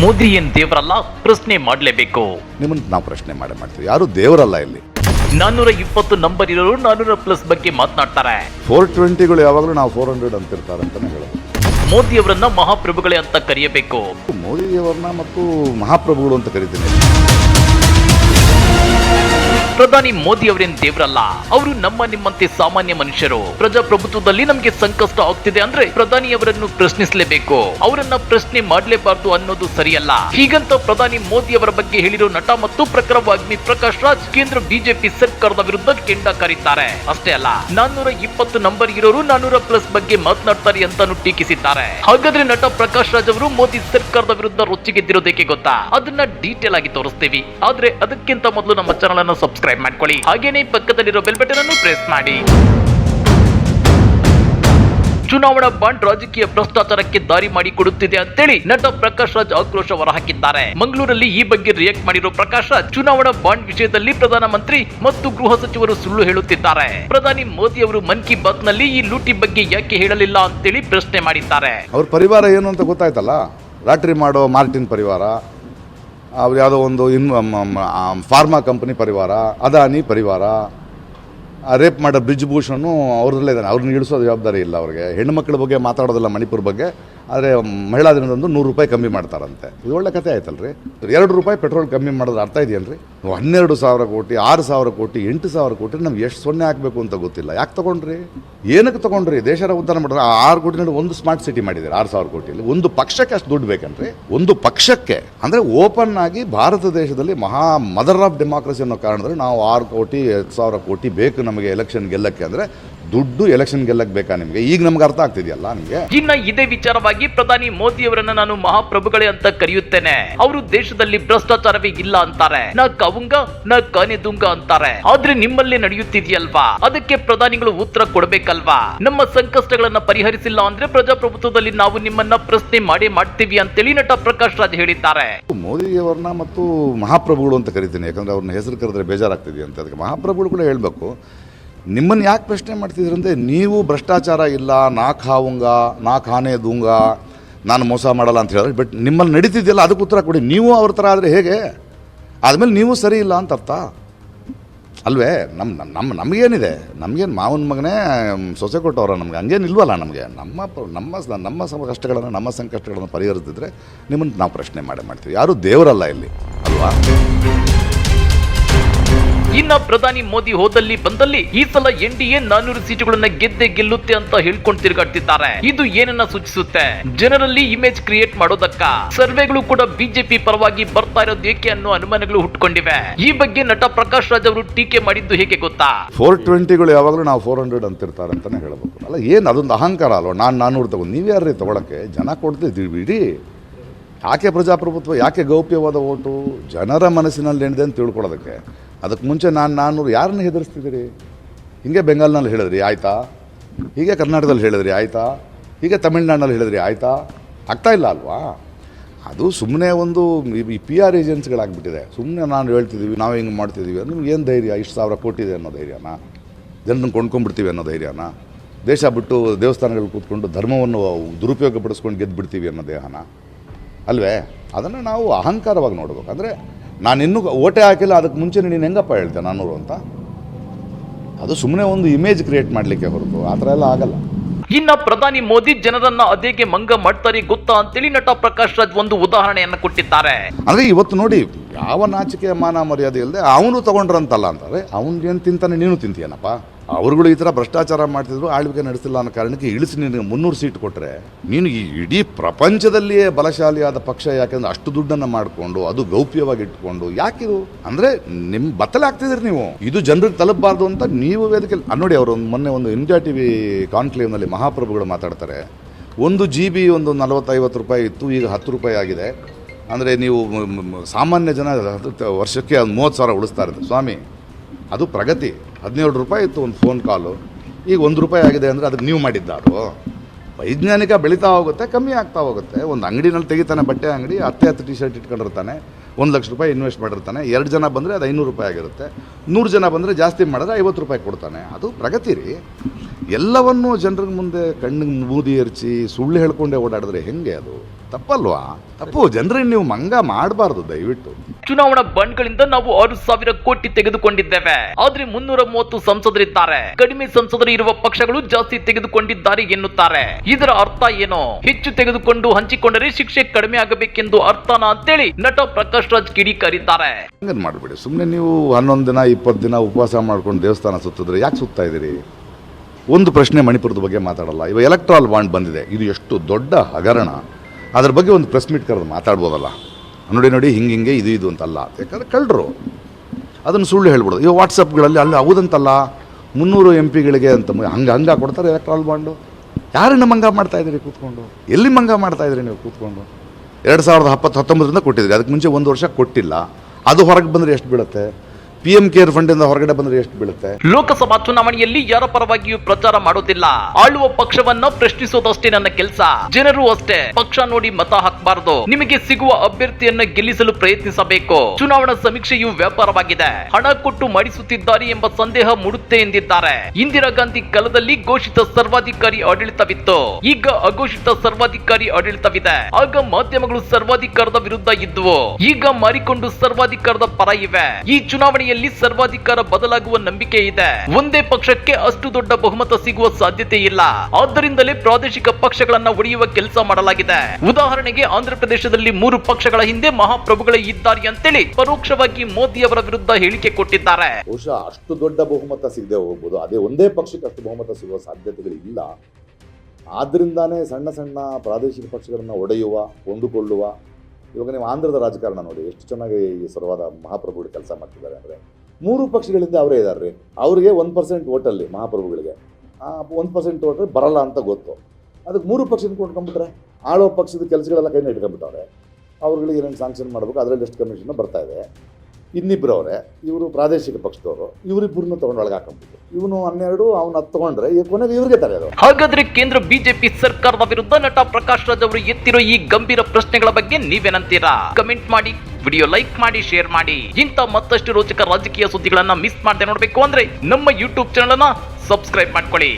ಮೋದಿ ಏನ್ ದೇವರಲ್ಲ ಪ್ರಶ್ನೆ ಮಾಡಲೇಬೇಕು. ನಿಮ್ಮನ್ನ ನಾವು ಪ್ರಶ್ನೆ ಮಾಡಿ ಮಾಡ್ತೀವಿ. ಯಾರು ದೇವರಲ್ಲ ಇಲ್ಲಿ. ನಾನ್ನೂರ ಇಪ್ಪತ್ತು ನಂಬರ್ ಇರೋರು ನಾನ್ನೂರ ಪ್ಲಸ್ ಬಗ್ಗೆ ಮಾತನಾಡ್ತಾರೆ. ಫೋರ್ ಟ್ವೆಂಟಿಗಳು ಯಾವಾಗಲೂ ನಾವು ಫೋರ್ ಹಂಡ್ರೆಡ್ ಅಂತಿರ್ತಾರೆ ಅಂತಲೇ ಹೇಳೋದು. ಮೋದಿ ಅವರನ್ನ ಮಹಾಪ್ರಭುಗಳೇ ಅಂತ ಕರೆಯಬೇಕು. ಮೋದಿಯವರನ್ನ ಮತ್ತು ಮಹಾಪ್ರಭುಗಳು ಅಂತ ಕರಿತೀನಿ. ಪ್ರಧಾನಿ ಮೋದಿ ಅವರೇನ್ ದೇವರಲ್ಲ? ಅವರು ನಮ್ಮ ನಿಮ್ಮಂತೆ ಸಾಮಾನ್ಯ ಮನುಷ್ಯರು. ಪ್ರಜಾಪ್ರಭುತ್ವದಲ್ಲಿ ನಮ್ಗೆ ಸಂಕಷ್ಟ ಆಗ್ತಿದೆ ಅಂದ್ರೆ ಪ್ರಧಾನಿ ಅವರನ್ನು ಪ್ರಶ್ನಿಸಲೇಬೇಕು. ಅವರನ್ನ ಪ್ರಶ್ನೆ ಮಾಡಲೇಬಾರದು ಅನ್ನೋದು ಸರಿಯಲ್ಲ. ಹೀಗಂತ ಪ್ರಧಾನಿ ಮೋದಿ ಅವರ ಬಗ್ಗೆ ಹೇಳಿರೋ ನಟ ಮತ್ತು ಪ್ರಖರ ವಾಗ್ಮಿ ಪ್ರಕಾಶ್ ರಾಜ್ ಕೇಂದ್ರ ಬಿಜೆಪಿ ಸರ್ಕಾರದ ವಿರುದ್ಧ ಕೆಂಡ ಕರೀತಾರೆ ಅಷ್ಟೇ ಅಲ್ಲ, ನಾನ್ನೂರ ಇಪ್ಪತ್ತು ನಂಬರ್ ಇರೋರು ನಾನ್ನೂರ ಪ್ಲಸ್ ಬಗ್ಗೆ ಮಾತನಾಡ್ತಾರೆ ಅಂತಾನು ಟೀಕಿಸಿದ್ದಾರೆ. ಹಾಗಾದ್ರೆ ನಟ ಪ್ರಕಾಶ್ ರಾಜ್ ಅವರು ಮೋದಿ ಸರ್ಕಾರದ ವಿರುದ್ಧ ರೊಚ್ಚಿಗೆದ್ದಿರೋದಕ್ಕೆ ಗೊತ್ತಾ? ಅದನ್ನ ಡೀಟೇಲ್ ಆಗಿ ತೋರಿಸ್ತೀವಿ. ಆದ್ರೆ ಅದಕ್ಕಿಂತ ಮೊದಲು ನಮ್ಮ ಚಾನಲ್ ಅನ್ನು ಸಬ್ಸ್ಕ್ರೈಬ್ ಮಾಡ್ಕೊಳ್ಳಿ. ಹಾಗೇನೇ ಪಕ್ಕದಲ್ಲಿರೋ ಬೆಲ್ ಬಟನ್ ಅನ್ನು ಪ್ರೆಸ್ ಮಾಡಿ. ಚುನಾವಣಾ ಬಾಂಡ್ ರಾಜಕೀಯ ಭ್ರಷ್ಟಾಚಾರಕ್ಕೆ ದಾರಿ ಮಾಡಿ ಕೊಡುತ್ತಿದೆ ಅಂತೇಳಿ ನಟ ಪ್ರಕಾಶ್ ರಾಜ್ ಆಕ್ರೋಶ ಹೊರಹಾಕಿದ್ದಾರೆ. ಮಂಗಳೂರಲ್ಲಿ ಈ ಬಗ್ಗೆ ರಿಯಾಕ್ಟ್ ಮಾಡಿರೋ ಪ್ರಕಾಶ್ ರಾಜ್ ಚುನಾವಣಾ ಬಾಂಡ್ ವಿಷಯದಲ್ಲಿ ಪ್ರಧಾನಮಂತ್ರಿ ಮತ್ತು ಗೃಹ ಸಚಿವರು ಸುಳ್ಳು ಹೇಳುತ್ತಿದ್ದಾರೆ. ಪ್ರಧಾನಿ ಮೋದಿ ಅವರು ಮನ್ ಕಿ ಬಾತ್ನಲ್ಲಿ ಈ ಲೂಟಿ ಬಗ್ಗೆ ಯಾಕೆ ಹೇಳಲಿಲ್ಲ ಅಂತೇಳಿ ಪ್ರಶ್ನೆ ಮಾಡಿದ್ದಾರೆ. ಅವ್ರ ಪರಿವಾರ ಏನು ಅಂತ ಗೊತ್ತಾಯ್ತಲ್ಲ? ಲಾಟ್ರಿ ಮಾಡೋ ಮಾರ್ಟಿನ್ ಪರಿವಾರ ಅವ್ರು ಯಾವುದೋ ಒಂದು ಇನ್ ಫಾರ್ಮಾ ಕಂಪನಿ ಪರಿವಾರ, ಅದಾನಿ ಪರಿವಾರ ರೇಪ್ ಮಾಡೋ ಬ್ರಿಜ್ ಭೂಷಣು ಅವ್ರದಲ್ಲೇ ಇದ್ದಾನೆ ಅವ್ರನ್ನ ಇಳಿಸೋ ಜವಾಬ್ದಾರಿ ಇಲ್ಲ ಅವ್ರಿಗೆ. ಹೆಣ್ಣುಮಕ್ಕಳ ಬಗ್ಗೆ ಮಾತಾಡೋದಿಲ್ಲ ಮಣಿಪುರ ಬಗ್ಗೆ. ಆದರೆ ಮಹಿಳಾ ದಿನದಂದು ನೂರು ರೂಪಾಯಿ ಕಮ್ಮಿ ಮಾಡ್ತಾರಂತೆ. ಇದು ಒಳ್ಳೆ ಕಥೆ ಆಯ್ತಲ್ರಿ? ಎರಡು ರೂಪಾಯಿ ಪೆಟ್ರೋಲ್ ಕಮ್ಮಿ ಮಾಡೋದು ಅರ್ಥ ಇದೆಯೇನ್ರಿ? ಹನ್ನೆರಡು ಸಾವಿರ ಕೋಟಿ, ಆರು ಸಾವಿರ ಕೋಟಿ, ಎಂಟು ಸಾವಿರ ಕೋಟಿ ನಮ್ಗೆ ಎಷ್ಟು ಸೊನ್ನೆ ಹಾಕಬೇಕು ಅಂತ ಗೊತ್ತಿಲ್ಲ. ಯಾಕೆ ತಗೊಂಡ್ರಿ? ಏನಕ್ಕೆ ತಗೊಂಡ್ರಿ? ದೇಶರ ಉದ್ಧಾರ ಮಾಡಿದ್ರೆ ಆ ಆರು ಕೋಟಿ ನೋಡಿ ಒಂದು ಸ್ಮಾರ್ಟ್ ಸಿಟಿ ಮಾಡಿದ್ದಾರೆ? ಆರು ಸಾವಿರ ಕೋಟಿಯಲ್ಲಿ. ಒಂದು ಪಕ್ಷಕ್ಕೆ ಅಷ್ಟು ದುಡ್ಡು ಬೇಕನ್ರಿ? ಒಂದು ಪಕ್ಷಕ್ಕೆ. ಅಂದರೆ ಓಪನ್ ಆಗಿ ಭಾರತ ದೇಶದಲ್ಲಿ ಮಹಾ ಮದರ್ ಆಫ್ ಡೆಮಾಕ್ರಸಿ ಅನ್ನೋ ಕಾರಣದಲ್ಲಿ ನಾವು ಆರು ಕೋಟಿ, ಹತ್ತು ಸಾವಿರ ಕೋಟಿ ಬೇಕು ನಮಗೆ ಎಲೆಕ್ಷನ್ ಗೆಲ್ಲಕ್ಕೆ ಅಂದರೆ ದುಡ್ಡು ಎಲೆಕ್ಷನ್ ಗೆಲ್ಲಕ್ಕೆ ಬೇಕಾ ನಿಮಗೆ? ಈಗ ನಮ್ಗೆ ಅರ್ಥ ಆಗ್ತಿದೆಯಲ್ಲ ನಿಮಗೆ? ಇನ್ನು ಇದೇ ವಿಚಾರವಾಗಿ ಪ್ರಧಾನಿ ಮೋದಿ ಅವರನ್ನ ನಾನು ಮಹಾಪ್ರಭುಗಳೇ ಅಂತ ಕರೆಯುತ್ತೇನೆ. ಅವರು ದೇಶದಲ್ಲಿ ಭ್ರಷ್ಟಾಚಾರವೇ ಇಲ್ಲ ಅಂತಾರೆ. ನಾ ಕವುಂಗ, ನಾ ಕಾನೆದುಂಗ ಅಂತಾರೆ. ಆದ್ರೆ ನಿಮ್ಮಲ್ಲಿ ನಡೆಯುತ್ತಿದೆಯಲ್ವಾ? ಅದಕ್ಕೆ ಪ್ರಧಾನಿಗಳು ಉತ್ತರ ಕೊಡಬೇಕಲ್ವಾ? ನಮ್ಮ ಸಂಕಷ್ಟಗಳನ್ನ ಪರಿಹರಿಸಿಲ್ಲ ಅಂದ್ರೆ ಪ್ರಜಾಪ್ರಭುತ್ವದಲ್ಲಿ ನಾವು ನಿಮ್ಮನ್ನ ಪ್ರಶ್ನೆ ಮಾಡಿ ಮಾಡ್ತೀವಿ ಅಂತೇಳಿ ನಟ ಪ್ರಕಾಶ್ ರಾಜ್ ಹೇಳಿದ್ದಾರೆ. ಮೋದಿಯವರನ್ನ ಮತ್ತು ಮಹಾಪ್ರಭುಗಳು ಅಂತ ಕರಿತೀನಿ. ಯಾಕಂದ್ರೆ ಅವ್ರನ್ನ ಹೆಸರು ಕರೆದ್ರೆ ಬೇಜಾರಾಗ್ತಿದೆ ಅಂತ. ಅದಕ್ಕೆ ಮಹಾಪ್ರಭುಗಳು ಕೂಡ ಹೇಳಬೇಕು. ನಿಮ್ಮನ್ನು ಯಾಕೆ ಪ್ರಶ್ನೆ ಮಾಡ್ತಿದ್ರಂತೆ ನೀವು ಭ್ರಷ್ಟಾಚಾರ ಇಲ್ಲ, ನಾ ಖಾವುಂಗ, ನಾ ಖಾನೆ ದೂಂಗ, ನಾನು ಮೋಸ ಮಾಡಲ್ಲ ಅಂತ ಹೇಳಿದ್ರೆ ಬಟ್ ನಿಮ್ಮಲ್ಲಿ ನಡೀತಿದ್ದಿಲ್ಲ ಅದಕ್ಕೆ ಉತ್ತರ ಕೊಡಿ. ನೀವು ಅವ್ರ ಥರ ಆದರೆ ಹೇಗೆ? ಆದಮೇಲೆ ನೀವು ಸರಿ ಇಲ್ಲ ಅಂತ ಅರ್ಥ? ಅಲ್ವೇ? ನಮ್ಮ ನಮ್ಮ ನಮಗೇನಿದೆ? ನಮಗೇನು ಮಾವನ ಮಗನೇ ಸೊಸೆ ಕೊಟ್ಟವ್ರ ನಮ್ಗೆ. ಹಂಗೇನು ಇಲ್ವಲ್ಲ ನಮಗೆ. ನಮ್ಮ ನಮ್ಮ ನಮ್ಮ ಸಮ ಕಷ್ಟಗಳನ್ನು, ನಮ್ಮ ಸಂಕಷ್ಟಗಳನ್ನು ಪರಿಹರಿಸಿದ್ರೆ ನಿಮ್ಮನ್ನು ನಾವು ಪ್ರಶ್ನೆ ಮಾಡೇ, ಮಾಡ್ತೀವಿ. ಯಾರೂ ದೇವರಲ್ಲ ಇಲ್ಲಿ. ಅಲ್ವಾ? ಇನ್ನ ಪ್ರಧಾನಿ ಮೋದಿ ಹೋದಲ್ಲಿ ಬಂದಲ್ಲಿ ಈ ಸಲ ಎನ್ ಡಿ ಎ ನಾನೂರು ಸೀಟುಗಳನ್ನ ಗೆದ್ದೆ ಗೆಲ್ಲುತ್ತೆ ಅಂತ ಹೇಳ್ಕೊಂಡು ತಿರುಗಾಡ್ತಿದ್ದಾರೆ. ಇದು ಏನನ್ನ ಸೂಚಿಸುತ್ತೆ? ಜನರಲ್ಲಿ ಇಮೇಜ್ ಕ್ರಿಯೇಟ್ ಮಾಡೋದಕ್ಕ. ಸರ್ವೆಗಳು ಕೂಡ ಬಿಜೆಪಿ ಪರವಾಗಿ ಬರ್ತಾ ಇರೋದು ಏಕೆ ಅನ್ನೋ ಅನುಮಾನಗಳು ಹುಟ್ಕೊಂಡಿವೆ. ಈ ಬಗ್ಗೆ ನಟ ಪ್ರಕಾಶ್ ರಾಜ್ ಅವರು ಟೀಕೆ ಮಾಡಿದ್ದು ಹೇಗೆ ಗೊತ್ತಾ? ಫೋರ್ ಟ್ವೆಂಟಿಗಳು ಯಾವಾಗಲೂ ನಾವು ಫೋರ್ ಹಂಡ್ರೆಡ್ ಅಂತಿರ್ತಾರೆ ಅಂತಲೇ ಹೇಳಬೇಕು. ಅಲ್ಲ, ಏನು ಅದೊಂದು ಅಹಂಕಾರ ಅಲ್ವಾ? ನಾನು ನಾನೂರು ತಗೊಂಡು, ನೀವು ಯಾರ್ರೀ ತಗೊಳಕ್ಕೆ? ಜನ ಕೊಡ್ತಿದ್ದೀವಿ ಬಿಡಿ. ಯಾಕೆ ಪ್ರಜಾಪ್ರಭುತ್ವ, ಯಾಕೆ ಗೌಪ್ಯವಾದ ಓಟು? ಜನರ ಮನಸ್ಸಿನಲ್ಲಿ ಏನಿದೆ ಅಂತ ತಿಳ್ಕೊಳ್ಳೋದಕ್ಕೆ. ಅದಕ್ಕೆ ಮುಂಚೆ ನಾನು ನಾನ್ನೂರು ಯಾರನ್ನ ಹೆದರಿಸ್ತಿದ್ದೀರಿ? ಹೀಗೆ ಬೆಂಗಾಲ್ನಲ್ಲಿ ಹೇಳಿದ್ರಿ, ಆಯ್ತಾ? ಹೀಗೆ ಕರ್ನಾಟಕದಲ್ಲಿ ಹೇಳಿದ್ರಿ, ಆಯ್ತಾ? ಹೀಗೆ ತಮಿಳ್ನಾಡಿನಲ್ಲಿ ಹೇಳಿದ್ರಿ, ಆಯ್ತಾ? ಆಗ್ತಾ ಇಲ್ಲ ಅಲ್ವಾ? ಅದು ಸುಮ್ಮನೆ ಒಂದು ಈ ಪಿ ಆರ್ ಏಜೆನ್ಸಿಗಳಾಗ್ಬಿಟ್ಟಿದೆ. ಸುಮ್ಮನೆ ನಾನು ಹೇಳ್ತಿದ್ದೀವಿ, ನಾವು ಹಿಂಗೆ ಮಾಡ್ತಿದ್ದೀವಿ. ನಿಮ್ಗೆ ಏನು ಧೈರ್ಯ? ಇಷ್ಟು ಸಾವಿರ ಇದೆ ಅನ್ನೋ ಧೈರ್ಯನ? ಜನರನ್ನು ಕೊಂಡ್ಕೊಂಡ್ಬಿಡ್ತೀವಿ ಅನ್ನೋ ಧೈರ್ಯನ? ದೇಶ ಬಿಟ್ಟು ದೇವಸ್ಥಾನಗಳು ಕೂತ್ಕೊಂಡು ಧರ್ಮವನ್ನು ದುರುಪಯೋಗ ಪಡಿಸ್ಕೊಂಡು ಗೆದ್ದು ಬಿಡ್ತೀವಿ ಅನ್ನೋ ದೇಹನ? ಅಲ್ವೇ? ಅದನ್ನು ನಾವು ಅಹಂಕಾರವಾಗಿ ನೋಡಬೇಕು. ಅಂದರೆ ನಾನು ಇನ್ನೂ ಓಟೆ ಹಾಕಿಲ್ಲ ಅದಕ್ಕೆ ಮುಂಚೆ ನೀನು ಹೆಂಗಪ್ಪ ಹೇಳ್ತೆ ನಾನ್ನೂರು ಅಂತ? ಅದು ಸುಮ್ಮನೆ ಒಂದು ಇಮೇಜ್ ಕ್ರಿಯೇಟ್ ಮಾಡಲಿಕ್ಕೆ ಹೊರತು ಆ ಥರ ಎಲ್ಲ ಆಗಲ್ಲ. ಇನ್ನ ಪ್ರಧಾನಿ ಮೋದಿ ಜನರನ್ನ ಅದೇಗೆ ಮಂಗ ಮಾಡ್ತಾರೆ ಗೊತ್ತಾ ಅಂತೇಳಿ ನಟ ಪ್ರಕಾಶ್ ರಾಜ್ ಒಂದು ಉದಾಹರಣೆಯನ್ನು ಕೊಟ್ಟಿದ್ದಾರೆ. ಅಂದ್ರೆ ಇವತ್ತು ನೋಡಿ ಯಾವ ನಾಚಿಕೆ ಮಾನ ಮರ್ಯಾದೆ ಇಲ್ಲದೆ ಅವನು ತಗೊಂಡ್ರಂತಲ್ಲ ಅಂತಾರೆ ಅವ್ನಿಗೇನು ತಿಂತಾನೆ ನೀನು ತಿಂತೀಯನಪ್ಪ? ಅವರುಗಳು ಈ ಥರ ಭ್ರಷ್ಟಾಚಾರ ಮಾಡ್ತಿದ್ರು, ಆಳ್ವಿಕೆ ನಡೆಸಿಲ್ಲ ಅನ್ನೋ ಕಾರಣಕ್ಕೆ ಇಳಿಸಿ ನಿನಗೆ ಮುನ್ನೂರು ಸೀಟ್ ಕೊಟ್ಟರೆ ನೀನು ಈ ಇಡೀ ಪ್ರಪಂಚದಲ್ಲಿಯೇ ಬಲಶಾಲಿಯಾದ ಪಕ್ಷ ಯಾಕೆಂದ್ರೆ ಅಷ್ಟು ದುಡ್ಡನ್ನು ಮಾಡಿಕೊಂಡು, ಅದು ಗೌಪ್ಯವಾಗಿ ಇಟ್ಕೊಂಡು, ಯಾಕಿದು? ಅಂದರೆ ನಿಮ್ಮ ಬತ್ತಲೆ ಆಗ್ತಿದ್ರಿ ನೀವು. ಇದು ಜನರಿಗೆ ತಲುಪಬಾರ್ದು ಅಂತ ನೀವು ವೇದಿಕೆ ನೋಡಿ ಅವರು ಒಂದು ಮೊನ್ನೆ ಒಂದು ಇಂಡಿಯಾ ಟಿ ವಿ ಕಾನ್ಕ್ಲೇವ್ನಲ್ಲಿ ಮಹಾಪ್ರಭುಗಳು ಮಾತಾಡ್ತಾರೆ. ಒಂದು ಜಿ ಬಿ ಒಂದು ನಲವತ್ತೈವತ್ತು ರೂಪಾಯಿ ಇತ್ತು, ಈಗ ಹತ್ತು ರೂಪಾಯಿ ಆಗಿದೆ. ಅಂದರೆ ನೀವು ಸಾಮಾನ್ಯ ಜನ ವರ್ಷಕ್ಕೆ ಮೂವತ್ತು ಸಾವಿರ ಉಳಿಸ್ತಾ ಇರೋದು. ಸ್ವಾಮಿ, ಅದು ಪ್ರಗತಿ. ಹದಿನೇಳು ರೂಪಾಯಿ ಇತ್ತು ಒಂದು ಫೋನ್ ಕಾಲು. ಈಗ ಒಂದು ರೂಪಾಯಿ ಆಗಿದೆ ಅಂದರೆ ಅದಕ್ಕೆ ನೀವು ಮಾಡಿದ್ದಾರು? ವೈಜ್ಞಾನಿಕ ಬೆಳೀತಾ ಹೋಗುತ್ತೆ, ಕಮ್ಮಿ ಆಗ್ತಾ ಹೋಗುತ್ತೆ. ಒಂದು ಅಂಗಡಿನಲ್ಲಿ ತೆಗಿತಾನೆ ಬಟ್ಟೆ ಅಂಗಡಿ ಹತ್ತೆ ಹತ್ತು ಟಿ ಶರ್ಟ್ ಇಟ್ಕೊಂಡಿರ್ತಾನೆ. ಒಂದು ಲಕ್ಷ ರೂಪಾಯಿ ಇನ್ವೆಸ್ಟ್ ಮಾಡಿರ್ತಾನೆ. ಎರಡು ಜನ ಬಂದರೆ ಅದು ಐನೂರು ರೂಪಾಯಿ ಆಗಿರುತ್ತೆ. ನೂರು ಜನ ಬಂದರೆ ಜಾಸ್ತಿ ಮಾಡಿದ್ರೆ ಐವತ್ತು ರೂಪಾಯಿ ಕೊಡ್ತಾನೆ. ಅದು ಪ್ರಗತಿ ರೀ. ಎಲ್ಲವನ್ನೂ ಜನರ ಮುಂದೆ ಕಣ್ಣಿಗೆ ಬೂದಿ ಎರಚಿ ಸುಳ್ಳು ಹೇಳ್ಕೊಂಡೇ ಓಡಾಡಿದ್ರೆ ಹೆಂಗೆ ಅದು? ತಪ್ಪಲ್ವಾ? ತಪ್ಪು. ಜನರಿಗೆ ನೀವು ಮಂಗ ಮಾಡಬಾರ್ದು, ದಯವಿಟ್ಟು. ಚುನಾವಣಾ ಬಂಡ್ಗಳಿಂದ ನಾವು ಆರು ಸಾವಿರ ಕೋಟಿ ತೆಗೆದುಕೊಂಡಿದ್ದೇವೆ. ಆದ್ರೆ ಮುನ್ನೂರ ಮೂವತ್ತು ಸಂಸದರಿದ್ದಾರೆ. ಕಡಿಮೆ ಸಂಸದರು ಇರುವ ಪಕ್ಷಗಳು ಜಾಸ್ತಿ ತೆಗೆದುಕೊಂಡಿದ್ದಾರೆ ಎನ್ನುತ್ತಾರೆ. ಇದರ ಅರ್ಥ ಏನು? ಹೆಚ್ಚು ತೆಗೆದುಕೊಂಡು ಹಂಚಿಕೊಂಡರೆ ಶಿಕ್ಷೆ ಕಡಿಮೆ ಆಗಬೇಕೆಂದು ಅರ್ಥನಾ ಅಂತೇಳಿ ನಟ ಪ್ರಕಾಶ್ ರಾಜ್ ಕಿಡಿಕಾರಿದ್ದಾರೆ ಹಂಗನ್ ಮಾಡಿಬಿಡಿ. ಸುಮ್ಮನೆ ನೀವು ಹನ್ನೊಂದು ದಿನ ಇಪ್ಪತ್ತು ದಿನ ಉಪವಾಸ ಮಾಡ್ಕೊಂಡು ದೇವಸ್ಥಾನ ಸುತ್ತಿದ್ರೆ ಯಾಕೆ ಸುತ್ತಾ ಇದ್ದೀರಿ? ಒಂದು ಪ್ರಶ್ನೆ ಮಣಿಪುರದ ಬಗ್ಗೆ ಮಾತಾಡಲ್ಲ. ಇವಾಗ ಎಲೆಕ್ಟ್ರಾಲ್ ಬಾಂಡ್ ಬಂದಿದೆ. ಇದು ಎಷ್ಟು ದೊಡ್ಡ ಹಗರಣ. ಅದ್ರ ಬಗ್ಗೆ ಒಂದು ಪ್ರೆಸ್ ಮೀಟ್ ಕರೆದು ಮಾತಾಡ್ಬೋದಲ್ಲ. ನೋಡಿ ನೋಡಿ, ಹಿಂಗೆ ಹಿಂಗೆ, ಇದು ಇದು ಅಂತಲ್ಲ. ಯಾಕಂದ್ರೆ ಕಳ್ಳರು. ಅದನ್ನು ಸುಳ್ಳು ಹೇಳ್ಬಿಡೋದು. ಇವಾಗ ವಾಟ್ಸಪ್ಗಳಲ್ಲಿ ಅಲ್ಲಿ ಹೌದಂತಲ್ಲ. ಮುನ್ನೂರು ಎಂ ಪಿಗಳಿಗೆ ಅಂತ ಹಂಗೆ ಹಂಗೆ ಕೊಡ್ತಾರೆ ಎಲೆಕ್ಟ್ರಾಲ್ ಬಾಂಡು ಯಾರನ್ನ ಮಂಗ ಮಾಡ್ತಾ ಇದ್ದೀರಿ ಕೂತ್ಕೊಂಡು? ಎಲ್ಲಿ ಮಂಗ ಮಾಡ್ತಾ ಇದ್ದೀರಿ ನೀವು ಕೂತ್ಕೊಂಡು? ಎರಡು ಸಾವಿರದ ಹಪ್ಪತ್ತು ಹತ್ತೊಂಬತ್ತರಿಂದ ಕೊಟ್ಟಿದ್ರಿ. ಅದಕ್ಕೆ ಮುಂಚೆ ಒಂದು ವರ್ಷ ಕೊಟ್ಟಿಲ್ಲ. ಅದು ಹೊರಗೆ ಬಂದರೆ ಎಷ್ಟು ಬೀಳುತ್ತೆ? ಪಿ ಕೇರ್ ಫಂಡ್ ಇಂದ ಹೊರಗಡೆ ಬಂದ್ರೆ ಎಷ್ಟು ಬೀಳುತ್ತೆ? ಲೋಕಸಭಾ ಚುನಾವಣೆಯಲ್ಲಿ ಯಾರ ಪರವಾಗಿಯೂ ಪ್ರಚಾರ ಮಾಡೋದಿಲ್ಲ ಆಳುವ ಪಕ್ಷವನ್ನ ಪ್ರಶ್ನಿಸೋದಷ್ಟೇ ನನ್ನ ಕೆಲಸ. ಜನರು ಅಷ್ಟೇ. ಪಕ್ಷ ನೋಡಿ ಮತ ಹಾಕಬಾರದು. ನಿಮಗೆ ಸಿಗುವ ಅಭ್ಯರ್ಥಿಯನ್ನ ಗೆಲ್ಲಿಸಲು ಪ್ರಯತ್ನಿಸಬೇಕು. ಚುನಾವಣಾ ಸಮೀಕ್ಷೆಯು ವ್ಯಾಪಾರವಾಗಿದೆ. ಹಣ ಕೊಟ್ಟು ಮಾಡಿಸುತ್ತಿದ್ದಾರೆ ಎಂಬ ಸಂದೇಹ ಮೂಡುತ್ತೆ ಎಂದಿದ್ದಾರೆ. ಇಂದಿರಾ ಗಾಂಧಿ ಕಾಲದಲ್ಲಿ ಘೋಷಿತ ಸರ್ವಾಧಿಕಾರಿ ಆಡಳಿತವಿತ್ತು. ಈಗ ಅಘೋಷಿತ ಸರ್ವಾಧಿಕಾರಿ ಆಡಳಿತವಿದೆ. ಆಗ ಮಾಧ್ಯಮಗಳು ಸರ್ವಾಧಿಕಾರದ ವಿರುದ್ಧ ಇದ್ದುವು ಈಗ ಮಾರಿಕೊಂಡು ಸರ್ವಾಧಿಕಾರದ ಪರ ಇವೆ. ಈ ಚುನಾವಣೆಯಲ್ಲಿ ಸರ್ವಾಧಿಕಾರ ಬದಲಾಗುವ ನಂಬಿಕೆ ಇದೆ. ಒಂದೇ ಪಕ್ಷಕ್ಕೆ ಅಷ್ಟು ದೊಡ್ಡ ಬಹುಮತ ಸಿಗುವ ಸಾಧ್ಯತೆ ಇಲ್ಲ. ಆದ್ದರಿಂದಲೇ ಪ್ರಾದೇಶಿಕ ಪಕ್ಷಗಳನ್ನ ಒಡೆಯುವ ಕೆಲಸ ಮಾಡಲಾಗಿದೆ. ಉದಾಹರಣೆಗೆ ಆಂಧ್ರಪ್ರದೇಶದಲ್ಲಿ ಮೂರು ಪಕ್ಷಗಳ ಹಿಂದೆ ಮಹಾಪ್ರಭುಗಳೇ ಇದ್ದಾರೆ ಅಂತೇಳಿ ಪರೋಕ್ಷವಾಗಿ ಮೋದಿ ಅವರ ವಿರುದ್ಧ ಹೇಳಿಕೆ ಕೊಟ್ಟಿದ್ದಾರೆ. ಬಹುಶಃ ಅಷ್ಟು ದೊಡ್ಡ ಬಹುಮತ ಸಿಗದೆ ಹೋಗ್ಬೋದು. ಅದೇ ಒಂದೇ ಪಕ್ಷಕ್ಕೆ ಅಷ್ಟು ಬಹುಮತ ಸಿಗುವ ಸಾಧ್ಯತೆಗಳಿಲ್ಲ ಆದ್ದರಿಂದಾನೇ ಸಣ್ಣ ಸಣ್ಣ ಪ್ರಾದೇಶಿಕ ಪಕ್ಷಗಳನ್ನು ಒಡೆಯುವ, ಕೊಂಡುಕೊಳ್ಳುವ ಇವಾಗ ನೀವು ಆಂಧ್ರದ ರಾಜಕಾರಣ ನೋಡಿ, ಎಷ್ಟು ಚೆನ್ನಾಗಿ ಈ ಸರ್ವಾದ ಮಹಾಪ್ರಭುಗಳು ಕೆಲಸ ಮಾಡ್ತಿದ್ದಾರೆ ಅಂದರೆ, ಮೂರು ಪಕ್ಷಗಳಿಂದ ಅವರೇ ಇದ್ದಾರೆ ರೀ ಅವರಿಗೆ ಒಂದು ಪರ್ಸೆಂಟ್ ಓಟಲ್ಲಿ ಮಹಾಪ್ರಭುಗಳಿಗೆ. ಒಂದು ಪರ್ಸೆಂಟ್ ಓಟ್ರೆ ಬರಲ್ಲ ಅಂತ ಗೊತ್ತು. ಅದಕ್ಕೆ ಮೂರು ಪಕ್ಷದಿಂದ ಕೊಂಡ್ಕೊಂಬಿಟ್ರೆ ಆಳೋ ಪಕ್ಷದ ಕೆಲಸಗಳೆಲ್ಲ ಕೈನ ಇಟ್ಕೊಂಡ್ಬಿಟ್ಟವ್ರೆ ಅವ್ರುಗಳಿಗೆ ಏನೇನು ಸಾಂಕ್ಷನ್ ಮಾಡಬೇಕು, ಅದರಲ್ಲಿ ಎಷ್ಟು ಕಮಿಷನ್ ಬರ್ತಾ ಇದೆ. ಇನ್ನಿಬ್ಬರು ಅವರೇ ಇವರು ಪ್ರಾದೇಶಿಕ ಪಕ್ಷದವರು ಇವರಿಬ್ಬರನ್ನು ತಗೊಂಡು ಒಳಗೆ ಹಾಕೊಂಡ್ಬಿಟ್ಟು ಇವನು ಹನ್ನೆರಡು, ಅವ್ನು ಹತ್ತು ತಗೊಂಡ್ರೆ, ಈ ಕೊನೆಗೆ ಇವ್ರಿಗೆ ತಡೆಯೋದು ಹಾಗಾದ್ರೆ ಕೇಂದ್ರ ಬಿಜೆಪಿ ಸರ್ಕಾರದ ವಿರುದ್ಧ ನಟ ಪ್ರಕಾಶ್ ರಾಜ್ ಅವರು ಎತ್ತಿರೋ ಈ ಗಂಭೀರ ಪ್ರಶ್ನೆಗಳ ಬಗ್ಗೆ ನೀವೇನಂತೀರಾ? ಕಮೆಂಟ್ ಮಾಡಿ ವಿಡಿಯೋ ಲೈಕ್ ಮಾಡಿ ಶೇರ್ ಮಾಡಿ. ಇಂಥ ಮತ್ತಷ್ಟು ರೋಚಕ ರಾಜಕೀಯ ಸುದ್ದಿಗಳನ್ನ ಮಿಸ್ ಮಾಡದೆ ನೋಡಬೇಕು ಅಂದ್ರೆ ನಮ್ಮ ಯೂಟ್ಯೂಬ್ ಚಾನಲ್ ಅನ್ನ ಸಬ್ಸ್ಕ್ರೈಬ್ ಮಾಡ್ಕೊಳ್ಳಿ.